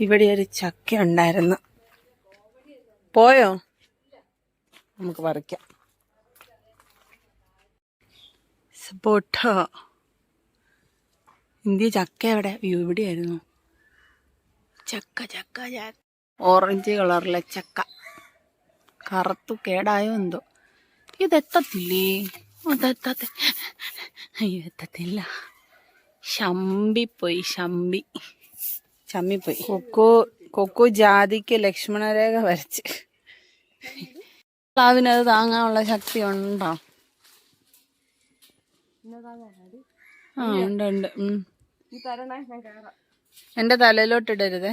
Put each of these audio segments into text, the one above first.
ഇവിടെ ഒരു ചക്ക ഉണ്ടായിരുന്നു. പോയോ? നമുക്ക് പറിക്കാം. സപ്പോട്ടോ ഇന്ത്യ ചക്ക എവിടെ? ഇവിടെയായിരുന്നു. ചക്ക ചക്ക ചക്ക. ഓറഞ്ച് കളറിലെ ചക്ക. കറുത്തു കേടായോ എന്തോ. ഇതെത്തത്തില്ലേ? അതെത്തത്തെ. അയ്യോ എത്തത്തില്ല. ശമ്പിപ്പോയി ശമ്പി. ചമ്മിപ്പോയി. കൊക്കോ കൊക്കോ ജാതിക്ക് ലക്ഷ്മണരേഖ വരച്ച്. പ്ലാവിനത് താങ്ങാനുള്ള ശക്തി ഉണ്ടോ ആ ഉണ്ട് ഉണ്ട്. എന്റെ തലയിലോട്ട് ഇടരുതേ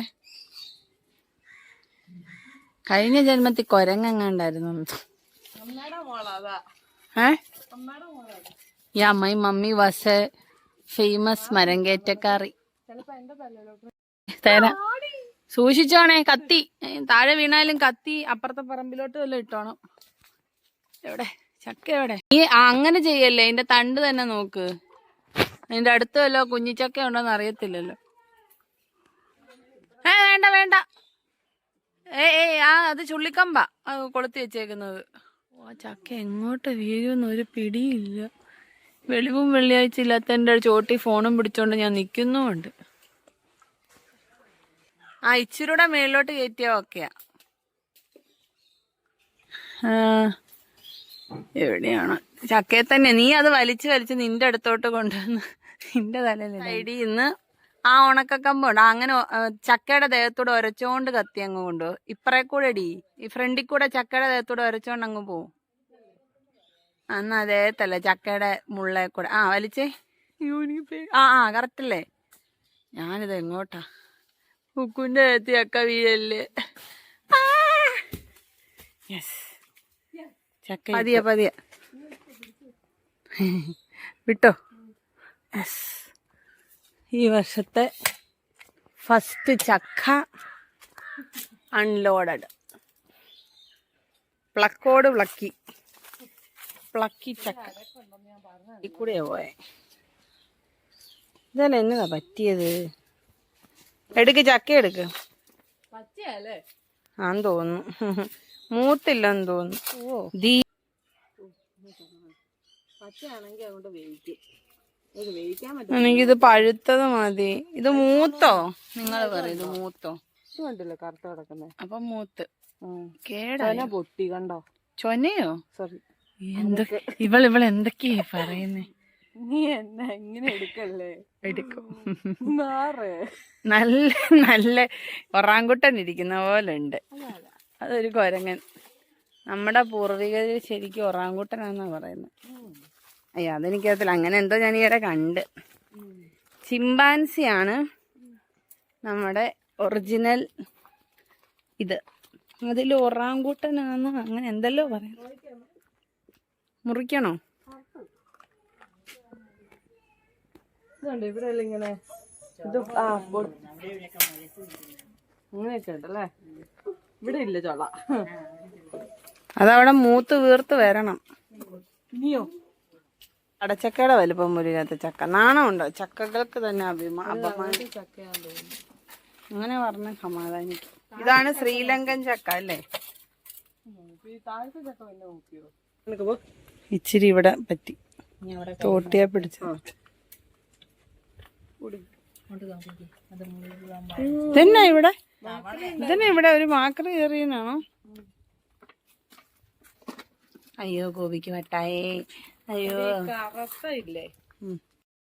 കഴിഞ്ഞ ജന്മത്തിൽ കൊരങ്ങണ്ടായിരുന്നു ഈ അമ്മയും മമ്മി വസ ഫേമസ് ഫേമസ് മരങ്കേറ്റക്കാറി തരാം സൂക്ഷിച്ചോണേ കത്തി. താഴെ വീണാലും കത്തി അപ്പുറത്തെ പറമ്പിലോട്ട് വല്ലതും ഇട്ടോണം. എവിടെ? ചക്ക എവിടെ? നീ അങ്ങനെ ചെയ്യല്ലേ? എന്റെ തണ്ട് തന്നെ നോക്ക്. നിന്റെ അടുത്ത് വല്ലോ കുഞ്ഞിച്ചക്ക ഉണ്ടോന്ന് അറിയത്തില്ലല്ലോ. ഏ വേണ്ട വേണ്ട. ഏ ഏ ആ അത് ചുള്ളിക്കമ്പ. കൊളുത്തി വെച്ചേക്കുന്നത്. ഓ ചക്ക എങ്ങോട്ട് വീഴുന്ന ഒരു പിടിയില്ല. വെളിവും വെള്ളിയാഴ്ച ഇല്ലാത്തതിന്റെ ചോട്ടി ഫോണും പിടിച്ചോണ്ട് ഞാൻ നിൽക്കുന്നുമുണ്ട് ആ ഇച്ചിരൂടെ മേളിലോട്ട് കയറ്റിയ ഓക്കെയാ എവിടെയാണ്? ചക്കയെ തന്നെ നീ അത് വലിച്ചു വലിച്ച് നിന്റെ അടുത്തോട്ട് കൊണ്ടുവന്ന് നിന്റെ തലയിൽ സൈഡിൽ നിന്ന് ആ ഉണക്കക്കമ്പുണ്ട്. അങ്ങനെ ചക്കയുടെ ദേഹത്തൂടെ ഒരച്ചോണ്ട് കത്തി അങ്ങ് കൊണ്ടുപോകും. ഇപ്പറേ കൂടെ ഇടി ഈ ഫ്രണ്ടിൽ കൂടെ ചക്കയുടെ ദേഹത്തൂടെ ഒരച്ചോണ്ട് അങ്ങ് പോവും. അന്ന് അതേത്തല്ല ചക്കയുടെ മുള്ളേ കൂടെ. ആ വലിച്ചേ. അയ്യോ, എനിക്ക് പേ- ആ ആ കറക്റ്റ് അല്ലേ? ഞാനിത് എങ്ങോട്ടാ ഉക്കുന്റെ ദേഹത്ത് ചക്ക വീഴല്ലേ? ചക്ക പതിയെ പതിയെ. വിട്ടോ? യെസ് ഈ വർഷത്തെ ഫസ്റ്റ് ചക്ക അൺലോഡഡ് പ്ലക്കോട് പ്ലക്കി പ്ലക്കി ചക്ക. കൂടെയാ പോയെ. ഇതന്നെ എന്നതാ പറ്റിയത്? എടുക്ക് ചക്ക എടുക്ക്. ആന്ന് തോന്നുന്നു. മൂത്തില്ലെന്ന് തോന്നുന്നു. ഓ. ദീ എനിക്കിത് പഴുത്തത് മതി. ഇത് മൂത്തോ? നിങ്ങൾ പറയും ഇത് മൂത്തോ? കറുത്ത കിടക്കുന്നത് അപ്പൊ മൂത്ത്. കേടാ പൊട്ടി കണ്ടോ? ചൊനയോ? സോറി. എന്തൊക്കെ ഇവൾ ഇവൾ എന്തൊക്കെയാ പറയുന്നേ? നീ എന്നെ ഇങ്ങനെ എടുക്കല്ലേ? എടുക്കും. മാറ്. നല്ല നല്ല ഒറാങ്കുട്ടൻ ഇരിക്കുന്ന പോലെ ഉണ്ട് അതൊരു കൊരങ്ങൻ. നമ്മുടെ പൂർവികര് ശരിക്കും ഒറാങ്കുട്ടനാന്നാ പറയുന്നത് അയ്യോ അതെനിക്കറിയത്തില്ല. അങ്ങനെ എന്തോ ഞാൻ ഈയിടെ കണ്ട്. ചിമ്പാൻസിയാണ് നമ്മുടെ ഒറിജിനൽ ഇത്. അതിൽ ഒറാങ്കൂട്ടനാന്ന്? അങ്ങനെ എന്തല്ലോ പറയുന്നു. മുറിക്കണോ? ഇതുണ്ട് ഇവിടെ ഇങ്ങനെ ഇത് ആ ഇങ്ങനെയൊക്കെ ഉണ്ടല്ലേ ഇവിടെ ഇല്ല ചൊള. അതവിടെ മൂത്ത് വീർത്ത് വരണം. ഇനിയോ? അടച്ചക്കയുടെ വലിപ്പം മുരികാത്ത ചക്ക. നാണമുണ്ടോ ചക്കകൾക്ക് തന്നെ അഭിമാ അപമാനം. ചക്കയാന്ന് തോന്നുന്നു. അങ്ങനെ പറഞ്ഞ സമാധാനിക്കും. ഇതാണ് ശ്രീലങ്കൻ ചക്ക അല്ലേ? ഇച്ചിരി ഇവിടെ പറ്റി. തോട്ടിയെ പിടിച്ചു ഇതന്നെ ഇവിടെ? ഇതന്നെ ഇവിടെ ഒരു മാക്കർ കയറിയെന്നാണോ? അയ്യോ ഗോപിക്ക് വട്ടായേ. അയ്യോ. ഇല്ലേ.